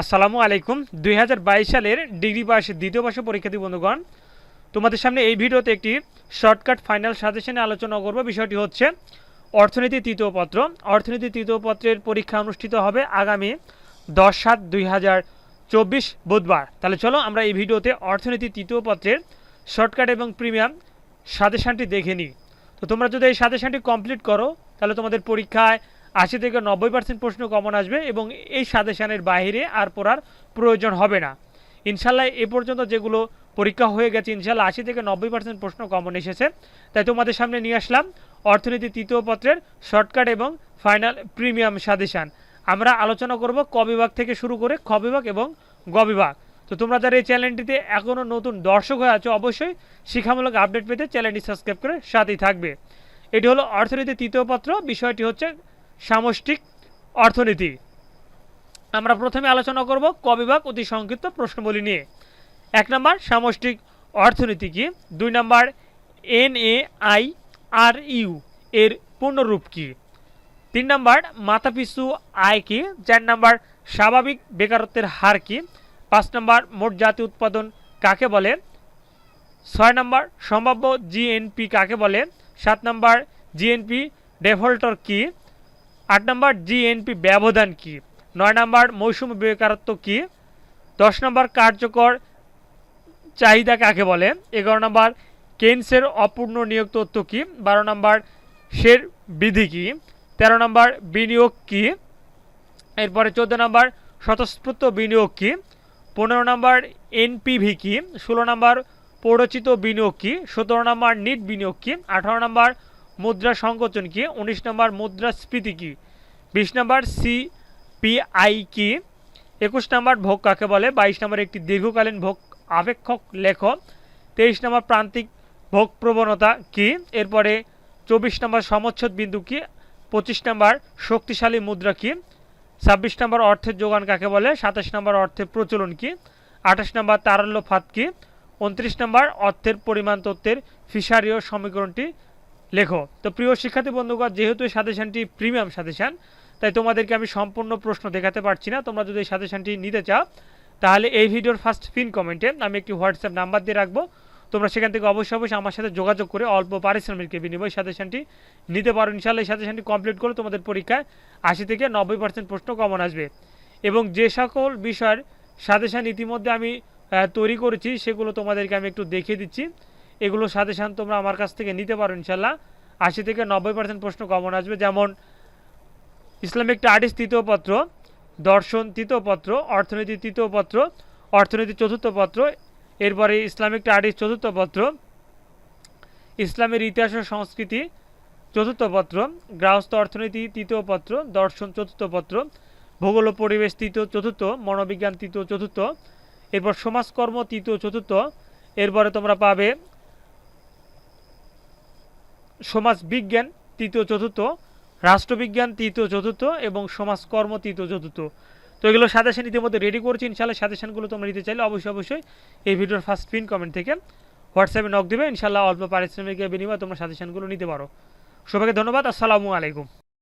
আসসালামু আলাইকুম। দুই হাজার বাইশ সালের ডিগ্রি পাস দ্বিতীয় বর্ষ পরীক্ষার্থী বন্ধুগণ। তোমাদের সামনে এই ভিডিওতে একটি শর্টকাট ফাইনাল সাজেশনে আলোচনা করব। বিষয়টি হচ্ছে অর্থনীতি তৃতীয় পত্র। অর্থনীতি তৃতীয় পত্রের পরীক্ষা অনুষ্ঠিত হবে আগামী দশ সাত দুই বুধবার। তাহলে চলো আমরা এই ভিডিওতে অর্থনীতি তৃতীয় পত্রের শর্টকাট এবং প্রিমিয়াম সাজেশনটি দেখে নিই। তো তোমরা যদি এই সাজেশনটি কমপ্লিট করো, তাহলে তোমাদের পরীক্ষায় আশি থেকে নব্বই পার্সেন্ট প্রশ্ন কমন আসবে এবং এই সাজেশনের বাইরে আর পড়ার প্রয়োজন হবে না। ইনশাল্লাহ এ পর্যন্ত যেগুলো পরীক্ষা হয়ে গেছে, ইনশাল্লাহ আশি থেকে নব্বই পার্সেন্ট প্রশ্ন কমন এসেছে। তাই তোমাদের সামনে নিয়ে আসলাম অর্থনীতি তৃতীয় পত্রের শর্টকাট এবং ফাইনাল প্রিমিয়াম সাজেশান। আমরা আলোচনা করব ক বিভাগ থেকে শুরু করে খ বিভাগ এবং গ বিভাগ। তো তোমরা যারা এই চ্যানেলটিতে এখনও নতুন দর্শক হয়ে আছো, অবশ্যই শিক্ষামূলক আপডেট পেতে চ্যানেলটি সাবস্ক্রাইব করে সাথেই থাকবে। এটি হলো অর্থনীতি তৃতীয় পত্র, বিষয়টি হচ্ছে সামষ্টিক অর্থনীতি। আমরা প্রথমে আলোচনা করব ক বিভাগ অতি সংক্ষিপ্ত প্রশ্নবলী নিয়ে। এক নম্বর, সামষ্টিক অর্থনীতি কি? দুই নম্বর, N A I R U এর পূর্ণরূপ কি? তিন নম্বর, মাথাপিছু আয় কি? চার নম্বর, স্বাভাবিক বেকারত্বের হার কি? পাঁচ নম্বর, মোট জাতীয় উৎপাদন কাকে বলে? ছয় নম্বর, সম্ভাব্য জিএনপি কাকে বলে? সাত নম্বর, জিএনপি ডেফল্টর কি? আট নম্বর জিএনপি ব্যবধান কি? নয় নম্বর মৌসুমি বেকারত্ব কি? দশ নম্বর কার্যকর চাহিদা কাকে বলে? এগারো নম্বর কেন্সের অপূর্ণ নিয়োগ তথ্য কি? বারো নম্বর শের বিধি কি? তেরো নম্বর বিনিয়োগ কি? এরপরে চোদ্দ নম্বর স্বতঃস্ফূর্ত বিনিয়োগ কি? পনেরো নম্বর এনপিভি কি? ষোলো নম্বর পৌরচিত বিনিয়োগ কি? সতেরো নম্বর নিট বিনিয়োগ কি? আঠারো নম্বর মুদ্রা সংকোচন কি? উনিশ নম্বর মুদ্রাস্ফীতি কি? বিশ নম্বর সিপিআই কি? একুশ নম্বর ভোগ কাকে বলে? বাইশ নম্বর একটি দীর্ঘকালীন ভোগ আপেক্ষক লেখ তেইশ নম্বর প্রান্তিক ভোগ প্রবণতা কি? এরপরে চব্বিশ নম্বর সমচ্ছদ বিন্দু কি? পঁচিশ নম্বর শক্তিশালী মুদ্রা কি? ছাব্বিশ নম্বর অর্থের যোগান কাকে বলে? সাতাশ নম্বর অর্থের প্রচলন কি? আঠাশ নম্বর তারল্য ফাত কি? উনত্রিশ নম্বর অর্থের পরিমাণ তত্ত্বের ফিশারীয় সমীকরণটি লেখো। তো প্রিয় শিক্ষার্থী বন্ধুগণ, যেহেতু এই সাজেশনটি প্রিমিয়াম সাজেশন, তাই তোমাদেরকে আমি সম্পূর্ণ প্রশ্ন দেখাতে পারছি না। তোমরা যদি এই সাজেশনটি নিতে চাও, তাহলে এই ভিডিওর ফার্স্ট পিন কমেন্টে আমি একটি হোয়াটসঅ্যাপ নাম্বার দিয়ে রাখব। তোমরা সেখান থেকে অবশ্যই অবশ্যই আমার সাথে যোগাযোগ করে অল্প পারিশ্রমিকের বিনিময় সাজেশনটি নিতে পারো। ইনশাল্লাহ এই সাজেশনটি কমপ্লিট করলে তোমাদের পরীক্ষায় আশি থেকে নব্বই পার্সেন্ট প্রশ্ন কমন আসবে। এবং যে সকল বিষয়ের সাজেশন ইতিমধ্যে আমি তৈরি করেছি, সেগুলো তোমাদেরকে আমি একটু দেখিয়ে দিচ্ছি। এগুলো সাজেশন তোমরা আমার কাছ থেকে নিতে পারো ইনশাল্লাহ। আশি থেকে নব্বই পার্সেন্ট প্রশ্ন কমন আসবে। যেমন, ইসলামিক স্টাডিজ তৃতীয় পত্র, দর্শন তৃতীয় পত্র, অর্থনীতি তৃতীয় পত্র, অর্থনীতি চতুর্থ পত্র, এরপরে ইসলামিক স্টাডিজ চতুর্থ পত্র, ইসলামের ইতিহাস ও সংস্কৃতি চতুর্থ পত্র, গৃহস্থ অর্থনীতি তৃতীয় পত্র, দর্শন চতুর্থ পত্র, ভূগোল পরিবেশ তৃতীয় চতুর্থ, মনোবিজ্ঞান তৃতীয় চতুর্থ, এরপর সমাজকর্ম তৃতীয় চতুর্থ, এরপরে তোমরা পাবে সমাজ বিজ্ঞান তৃতীয়, চতুর্থ, রাষ্ট্রবিজ্ঞান, তৃতীয়, চতুর্থ এবং সমাজকর্ম, তৃতীয়, চতুর্থ। তো এগুলো সাজেশন ইতিমধ্যে রেডি করছি ইনশাল্লাহ সাজেশনগুলো তোমরা নিতে চাইলে অবশ্যই অবশ্যই এই ভিডিওর ফার্স্ট পিন কমেন্ট থেকে হোয়াটসঅ্যাপে নক দেবে। ইনশাল্লাহ অল্প পারিশ্রমিকের বিনিময়ে তোমরা সাজেশনগুলো নিতে পারো। সবাইকে ধন্যবাদ। আসসালামু আলাইকুম।